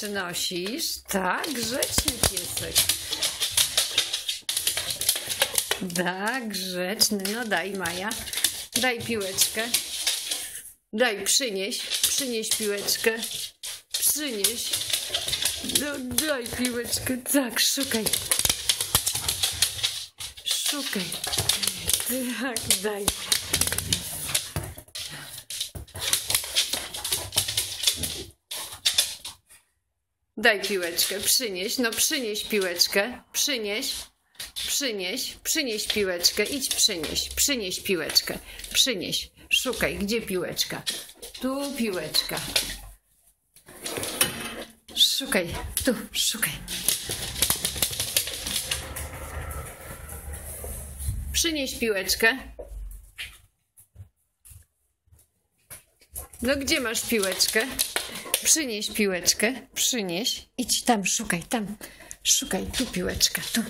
przynosisz? Tak, grzeczny piesek. Tak, grzeczny. No daj, Maja. Daj piłeczkę. Daj, przynieś. Przynieś piłeczkę. Przynieś. No, daj piłeczkę. Tak, szukaj. Szukaj. Tak, daj. Daj piłeczkę, przynieś, no przynieś piłeczkę, przynieś, przynieś, przynieś piłeczkę, idź przynieś, przynieś piłeczkę, przynieś, szukaj, gdzie piłeczka? Tu piłeczka. Szukaj, tu, szukaj. Przynieś piłeczkę. No gdzie masz piłeczkę? Przynieś piłeczkę, przynieś. Idź tam, szukaj, tam. Szukaj, tu piłeczka, tu.